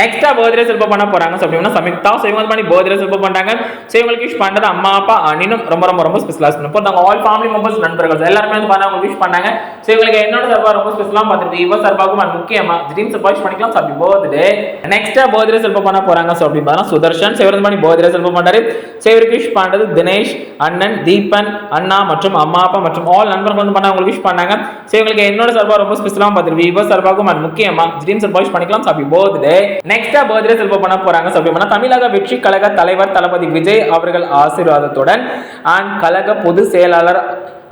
நெக்ஸ்டா birthday செல்ப பண்ண போறாங்க. ஸோ அப்படின்னா சமிக்தா ஸோ இவங்க பண்ணி பர்த்டே செல்ப பண்றாங்க. ஸோ இவங்களுக்கு விஷ் பண்றது அம்மா அப்பா அண்ணனும் ரொம்ப ரொம்ப ரொம்ப ஸ்பெஷலாக இருக்கணும் இப்போ நாங்கள் ஆல் ஃபேமிலி மெம்பர்ஸ் நண்பர்கள் எல்லாருமே வந்து பண்ண அவங்க விஷ் பண்ணாங்க ஸோ இவங்களுக்கு என்னோட சார்பா ரொம்ப ஸ்பெஷலாக பார்த்துட்டு இவ சார்பாகவும் அது முக்கியமா ட்ரீம் பண்ணிக்கலாம் ஸோ அப்படி பர்த்டே நெக்ஸ்ட்டாக பர்த்டே செல்ப பண்ண போகிறாங்க ஸோ அப்படி பார்த்தா சுதர்ஷன் ஸோ பண்ணி பர்த்டே செல்ப பண்றாரு ஸோ விஷ் பண்ணுறது தினேஷ் அண்ணன் தீபன் அண்ணா மற்றும் அம்மா அப்பா மற்றும் ஆல் நண்பர்கள் வந்து பண்ண அவங்களுக்கு விஷ் பண்ணாங்க. ஸோ இவங்களுக்கு என்னோட சார்பா ரொம்ப ஸ்பெஷலாக பார்த்துட்டு இவ சார்பாகவும் அது முக்கியமா ட்ரீம் சர்பாய்ஸ் பண்ணிக்கலாம் ஸோ அப்படி பர்த்டே நெக்ஸ்ட்டாக பர்த்டே செல்ப பண்ண போகிறாங்க ஸோ அப்படி பண்ணால் தமிழக வெற்றி கழக தலைவர் தளபதி விஜய் அவர்கள் ஆசீர்வாதத்துடன் அண்ட் கழக பொது செயலாளர்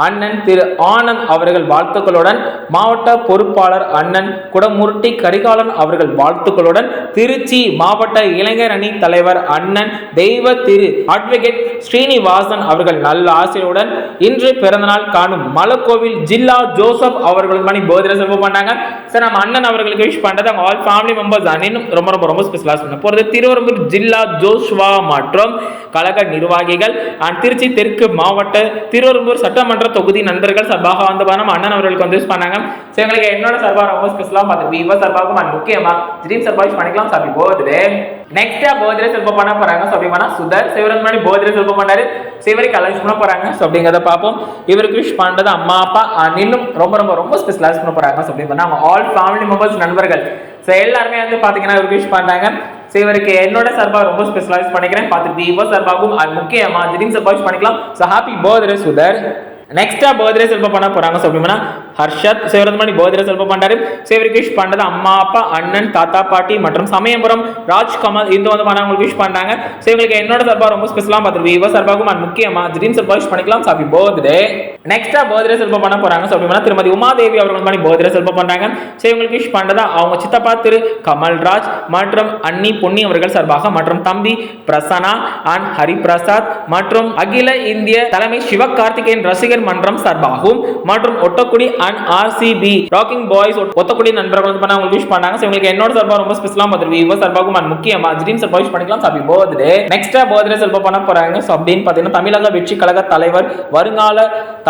அண்ணன் திரு ஆனந்த் அவர்கள் வாழ்த்துக்களுடன் மாவட்ட பொறுப்பாளர் அண்ணன் குடமுருட்டி கரிகாலன் அவர்கள் வாழ்த்துக்களுடன் திருச்சி மாவட்ட இளைஞர் அணி தலைவர் அண்ணன் தெய்வ திரு அட்வொகேட் ஸ்ரீனிவாசன் அவர்கள் நல்ல ஆசையுடன் இன்று பிறந்தநாள் காணும் மலக்கோவில் ஜில்லா ஜோசப் அவர்கள் மணி போதிர செலவு பண்ணாங்க. சார் நம்ம அண்ணன் அவர்களுக்கு விஷ் பண்ணுறது அவங்க ஆல் ஃபேமிலி மெம்பர்ஸ் அண்ணனும் ரொம்ப ரொம்ப ரொம்ப ஸ்பெஷலாக சொன்ன போகிறது திருவரம்பூர் ஜில்லா ஜோஷ்வா மற்றும் கழக நிர்வாகிகள். அண்ட் திருச்சி தெற்கு மாவட்ட திருவரம்பூர் சட்டமன்ற தொகுதி நண்பர்கள் சார்பாக வந்து நம்ம அண்ணன் அவர்களுக்கு வந்து யூஸ் பண்ணாங்க. ஸோ எங்களுக்கு என்னோட சார்பாக ரொம்ப ஸ்பெஷலாக பார்த்து விவோ சார்பாகவும் அண்ட் முக்கியமா ட்ரீம் சார்பாக யூஸ் பண்ணிக்கலாம் சாப்பி போகுது நெக்ஸ்ட் போதிரே செல்ப பண்ண போறாங்க. ஸோ அப்படி சுதர் சிவரன் மணி போதிரே செல்ப பண்ணாரு. சிவருக்கு அலஞ்ச் பண்ண போறாங்க. ஸோ அப்படிங்கிறத பார்ப்போம். இவருக்கு விஷ் பண்றது அம்மா அப்பா அண்ணிலும் ரொம்ப ரொம்ப ரொம்ப ஸ்பெஷலாக பண்ண போறாங்க. ஸோ அப்படி அவங்க ஆல் ஃபேமிலி மெம்பர்ஸ் நண்பர்கள். ஸோ எல்லாருமே வந்து பார்த்தீங்கன்னா இவருக்கு விஷ் பண்றாங்க. ஸோ இவருக்கு என்னோட சார்பாக ரொம்ப ஸ்பெஷலைஸ் பண்ணிக்கிறேன். பார்த்துட்டு இவ சார்பாகவும் அது முக்கியமா திடீர்னு சார்பாக யூஸ் பண்ணிக்கலாம். So happy birthday Sudhar. நெக்ஸ்டா birthday செல்ப பண்ண போறாங்க. ஸோ அப்படின்னா ஹர்ஷத் சிவரத் மணி பர்த்டே செல்ப பண்றாரு. ஸோ இவருக்கு விஷ் பண்றது அம்மா அப்பா அண்ணன் தாத்தா பாட்டி மற்றும் சமயபுரம் ராஜ்கமல் இந்த வந்து பண்ண உங்களுக்கு விஷ் பண்றாங்க. ஸோ இவங்களுக்கு என்னோட சார்பாக ரொம்ப ஸ்பெஷலாக பார்த்துருவோம் இவ சார்பாகவும் அது முக்கியமா திடீர்னு சார்பாக விஷ் பண்ணிக்கலாம் ஹாப்பி பர்த்டே நெக்ஸ்டா பர்த்டே செல்ப பண்ண போறாங்க. ஸோ அப்படின்னா திருமதி உமாதேவி அவர்கள் பண்ணி பர்த்டே செல்ப பண்றாங்க. ஸோ இவங்களுக்கு விஷ் பண்ணதா அவங்க சித்தப்பா திரு கமல்ராஜ் மற்றும் அன்னி பொன்னி அவர்கள் சார்பாக மற்றும் தம்பி பிரசனா அண்ட் ஹரிபிரசாத் மற்றும் அகில இந்திய தலைமை சிவகார்த்திகேயன் ரசிகர் மன்றம் சார்பாகவும் மற்றும் Ottakudi and RCB rocking boys Othakudi நண்பர்கள் வந்து பண்ண உங்களுக்கு விஷ் பண்ணாங்க ஸோ இவங்களுக்கு என்னோட சார்பாக ரொம்ப ஸ்பெஷலாக பார்த்துருவி இவங்க சார்பாகவும் அண்ட் முக்கியமா ட்ரீம் சார்பாக விஷ் பண்ணிக்கலாம். ஹாப்பி பர்த்டே நெக்ஸ்டா பர்த்டே செல்பம் பண்ண போறாங்க. ஸோ அப்படின்னு பார்த்தீங்கன்னா தமிழக வெற்றி கழக தலைவர் வருங்கால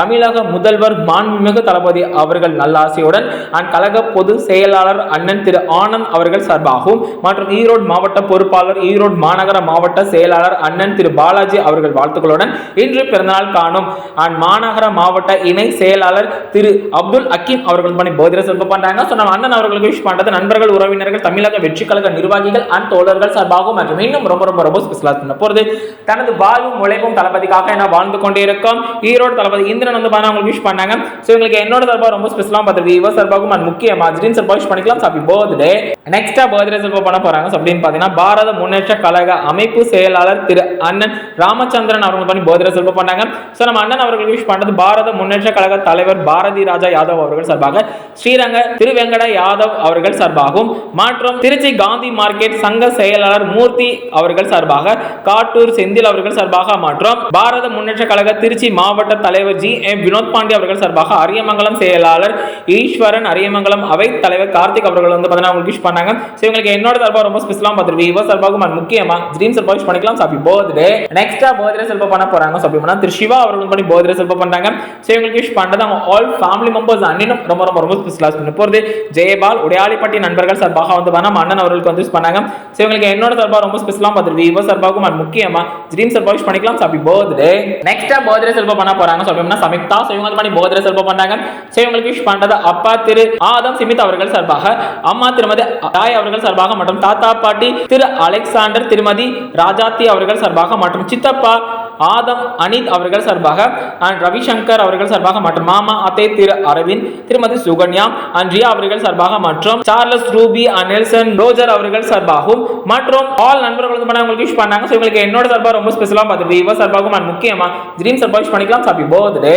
தமிழக முதல்வர் மாண்புமிகு தளபதி அவர்கள் நல்லாசையுடன் அண்ட் கழக பொது செயலாளர் அண்ணன் திரு ஆனந்த் அவர்கள் சார்பாகவும் மற்றும் ஈரோடு மாவட்ட பொறுப்பாளர் ஈரோடு மாநகர மாவட்ட செயலாளர் அண்ணன் திரு பாலாஜி அவர்கள் வாழ்த்துக்களுடன் இன்று பிறந்தநாள் காணும். அண்ட் மாநகர மாவட்ட இணை செயலாளர் திரு அப்துல் அக்கீம் அவர்கள் பண்ணி போதிர சிறப்பு பண்றாங்க. ஸோ நம்ம அண்ணன் அவர்களுக்கு விஷ் பண்றது நண்பர்கள் உறவினர்கள் தமிழக வெற்றி கழக நிர்வாகிகள் அண்ட் தோழர்கள் சார்பாகவும் மற்றும் இன்னும் ரொம்ப ரொம்ப ரொம்ப ஸ்பெஷலாக பண்ண போறது. தனது வாழ்வும் உழைப்பும் தளபதிக்காக என வாழ்ந்து கொண்டே இருக்கும் ஈரோடு தளபதி இந்திரன் வந்து பண்ண உங்களுக்கு விஷ் பண்ணாங்க. ஸோ எங்களுக்கு என்னோட சார்பாக ரொம்ப ஸ்பெஷலாக பார்த்துருக்கு. இவ சார்பாகவும் அண்ட் முக்கியமா. ஜிரின் சார்பாக விஷ் பண்ணிக்கலாம். ஹாப்பி பர்த்டே நெக்ஸ்டா பர்த்டே செல்ப பண்ண போறாங்க? ஸோ அப்படின்னு பார்த்தீங்கன்னா பாரத முன்னேற்ற கழக அமைப்பு செயலாளர் திரு அண்ணன் ராமச்சந்திரன் அவர்கள் பண்ணி பர்த்டே செல்ப பண்ணாங்க? ஸோ நம்ம அண்ணன் அவர்கள் விஷ் பண்ணது பாரத முன்னேற்ற கழக தலைவர் பாரதி ராஜா யாதவ் அவர்கள் சார்பாக. ஸ்ரீரங்க திருவெங்கட யாதவ் அவர்கள் சார்பாகவும் மற்றும் திருச்சி காந்தி மார்க்கெட் சங்க செயலாளர் மூர்த்தி அவர்கள் சார்பாக காட்டூர் செந்தில் அவர்கள் சார்பாக மற்றும் பாரத முன்னேற்ற கழக திருச்சி மாவட்ட தலைவர் ஜி வினோத் பாண்டி அவர்கள் சார்பாக அரியமங்கலம் செயலாளர் ஈஸ்வரன் அரியமங்கலம் அவை தலைவர் கார்த்திக் அவர்கள் வந்து பார்த்தீங்கன்னா உங்களுக்கு விஷ் பண்ணாங்க. ஸோ இவங்களுக்கு என்னோட சார்பாக ரொம்ப ஸ்பெஷலாக பார்த்துருவி இவ சார்பாகவும் and முக்கியமா. ட்ரீம் சார்பாக விஷ் பண்ணிக்கலாம். ஹாப்பி பர்த்டே நெக்ஸ்டா பர்த்டே செல்ப பண்ண போறாங்க. ஸோ அப்படி திரு சிவா அவர்கள் பண்ணி பர்த்டே செல்ப பண்ணுறாங்க ஸோ இவங்களுக்கு விஷ் பண்றது அவங்க ஆல் ஃபேமிலி மெம்பர்ஸ் அண்ணனும் ரொம்ப ரொம்ப ரொம்ப ஸ்பெஷலாக பண்ண போகிறது ஜெயபால் உடையாளிப்பட்டி நண்பர்கள் சார்பாக வந்து பண்ண அண்ணன் அவர்களுக்கு வந்து யூஸ் பண்ணாங்க. ஸோ இவங்களுக்கு என்னோட சார்பாக ரொம்ப ஸ்பெஷலாக பார்த்துருவி இவ சார்பாகவும் முக்கியமா. ட்ரீம் சார்பாக விஷ் பண்ணிக்கலாம். ஹாப்பி பர்த்டே நெக்ஸ்டா பர்த்டே செல்ப பண்ண போறாங்க. ஸோ அப்படின்னா சமிக்தா ஸோ இவங்க வந்து பண்ணி பர்த்டே பண்ணாங்க. ஸோ இவங்களுக்கு விஷ் பண்றது அப்பா திரு ஆதம் சிமித் அவர்கள் சார்பாக அம்மா திருமதி தாய் அவர்கள் சார்பாக மற்றும் தாத்தா பாட்டி திரு அலெக்சாண்டர் திருமதி ராஜாத்தி அவர்கள் சார்பாக மற்றும் சித்தப்பா ஆதம் அனித் அவர்கள் சார்பாக அண்ட் ரவிசங்கர் அவர்கள் சார்பாக மற்றும் மாமா அத்தை திரு அரவிந்த் திருமதி சுகன்யா அண்ட் ரியா அவர்கள் சார்பாக மற்றும் Charles Ruby and Nelson Roger அவர்கள் சார்பாகவும் மற்றும் ஆல் நண்பர்கள் வந்து பண்ண உங்களுக்கு விஷ் பண்ணாங்க. ஸோ உங்களுக்கு என்னோட சார்பாக ரொம்ப ஸ்பெஷலாக பார்த்துட்டு இவ சார்பாகவும் அண்ட் முக்கியமா ட்ரீம் சார்பாக விஷ் பண்ணிக்கலாம். Happy birthday